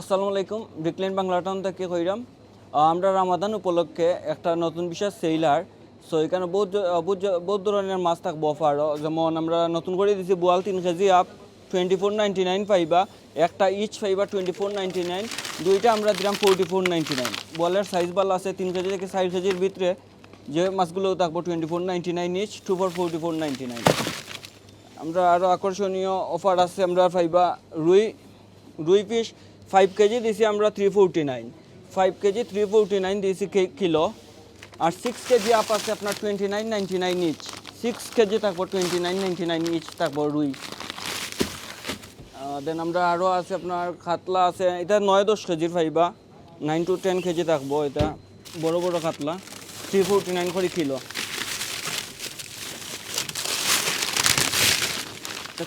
আসসালামু আলাইকুম। Brick Lane Bangla town থেকে কইরাম আমরা রামাদান উপলক্ষে একটা নতুন বিষয় সেইলার সো এখানে বহুত বহুত ধরনের মাছ থাকব অফারও যেমন আমরা নতুন করে দিছি বোয়াল তিন KG up twenty four ninety nine পাইবা একটা ইচ পাইবা টোয়েন্টি ফোর নাইনটি নাইন দুইটা আমরা দিলাম ফোরটি ফোর নাইনটি নাইন বোয়ালের সাইজ ভালো আছে, তিন কেজি থেকে চার কেজির ভিতরে যে মাছগুলো থাকব twenty four ninety nine each two four forty four ninety nine আমরা আরও আকর্ষণীয় অফার আছে, আমরা পাইবা রুই রুই পিস ফাইভ কেজি দিছি আমরা three forty nine five KG three forty nine দিয়েছি কিলো আর সিক্স কেজি আপ আছে আপনার twenty nine ninety nine each six KG থাকব twenty nine ninety nine each থাকব রুই। দেন আমরা আরও আছে আপনার কাতলা আছে, এটা নয় দশ কেজির পাইবা নাইন টু টেন কেজি থাকব এটা, বড় বড় কাতলা থ্রি ফোরটি নাইন করে কিলো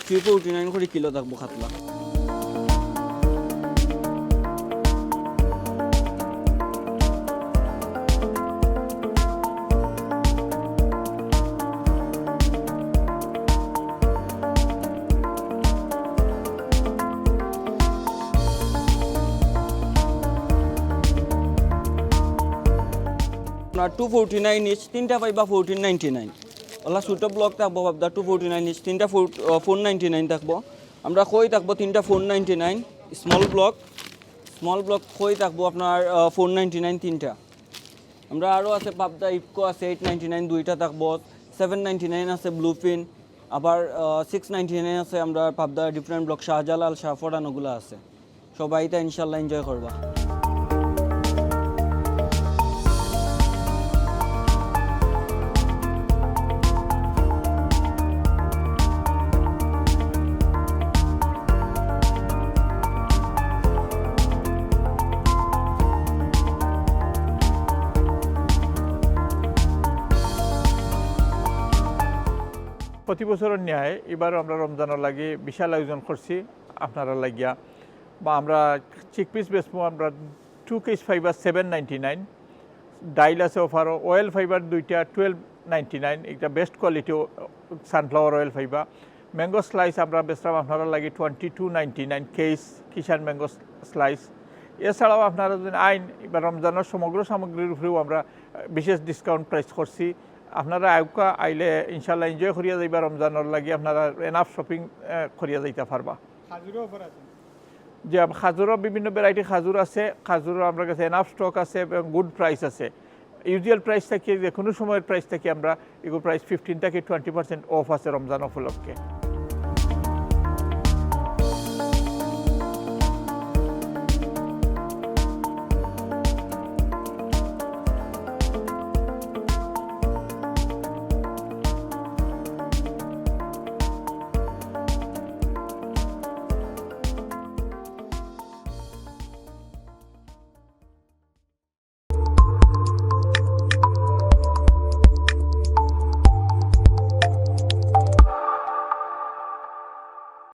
থ্রি ফোরটি নাইন করে কিলো থাকব কাতলা আপনার টু ফোরটি নাইন ইঞ্চ তিনটা পাইবা ফোরটিন নাইনটি নাইন ওলা ছোটো ব্লক থাকব, ভাবদা টু ফোরটি নাইন ইঞ্চ তিনটা ফোর ফোর নাইনটি নাইন থাকব। আমরা কই থাকব তিনটা four ninety nine small block small block কই থাকব আপনার ফোর নাইনটি নাইন তিনটা। আমরা আরও আছে পাবদা ইফকো আছে এইট নাইনটি নাইন দুইটা থাকব। সেভেন নাইনটি নাইন আছে ব্লুফিন আবার সিক্স নাইনটি নাইন আছে আমরা পাবদা ডিফারেন্ট ব্লক শাহজালাল শাহফরান ওগুলো আছে। সবাই এটা ইনশাল্লাহ এনজয় করবা। প্রতি বছরের ন্যায় এবারও আমরা রমজানের লাগে বিশাল আয়োজন করছি আপনারা লাগিয়া। বা আমরা চিক পিস বেচবো, আমরা two case fiber seven ninety nine ডাইল আছে অফারও অয়েল ফাইবার দুইটা টুয়েলভ নাইনটি নাইন এটা best quality sunflower oil fiber mango slice আমরা বেচলাম আপনারা লাগে twenty two ninety nine case Kishan mango slice এছাড়াও আপনারা যদি আইন এবার রমজানের সমগ্র সামগ্রীর উপরেও আমরা বিশেষ ডিসকাউন্ট প্রাইস করছি। আপনারা আয়ুকা আইলে ইনশাল্লাহ এনজয় করিয়া যাইবা রমজানের লাগি আপনারা এনাফ শপিং করিয়া যাইতে পারবা। যে খাজুরও বিভিন্ন ভ্যারাইটি খাজুর আছে খাজুরও আমার কাছে এনাফ স্টক আছে এবং গুড প্রাইস আছে। ইউজুয়াল প্রাইস থাকি যে কোনো সময়ের প্রাইস থাকি আমরা এগুলো প্রাইস ফিফটিন থেকে টোয়েন্টি পার্সেন্ট অফ আছে রমজান উপলক্ষে।